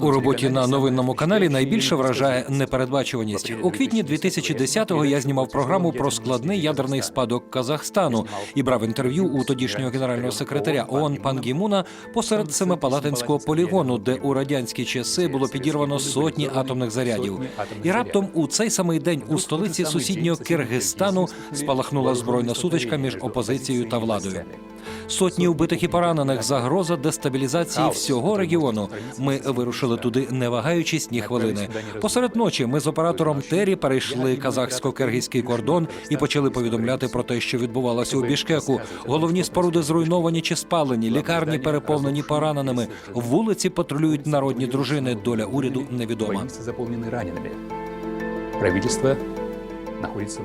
У роботі на новинному каналі найбільше вражає непередбачуваність. У квітні 2010-го я знімав програму про складний ядерний спадок Казахстану і брав інтерв'ю у тодішнього генерального секретаря ООН Пан Гімуна посеред Семипалатинського полігону, де у радянські часи було підірвано сотні атомних зарядів. І раптом у цей самий день у столиці сусіднього Киргизстану спалахнула збройна сутичка між опозицією та владою. Сотні вбитих і поранених, загроза дестабілізації всього регіону. Ми вирушили туди, не вагаючись ні хвилини. Посеред ночі ми з оператором Тері перейшли казахсько-киргизький кордон і почали повідомляти про те, що відбувалося у Бішкеку. Головні споруди зруйновані чи спалені, лікарні переповнені пораненими. Вулиці патрулюють народні дружини. Доля уряду невідома. Больницы заполнены ранеными. Правительство знаходиться в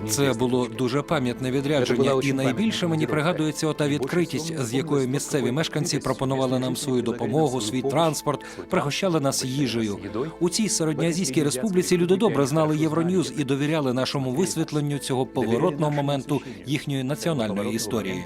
це було дуже пам'ятне відрядження, і найбільше мені пригадується ота відкритість, з якою місцеві мешканці пропонували нам свою допомогу, свій транспорт, пригощали нас їжею. У цій середньоазійській республіці люди добре знали Євроньюз і довіряли нашому висвітленню цього поворотного моменту їхньої національної історії.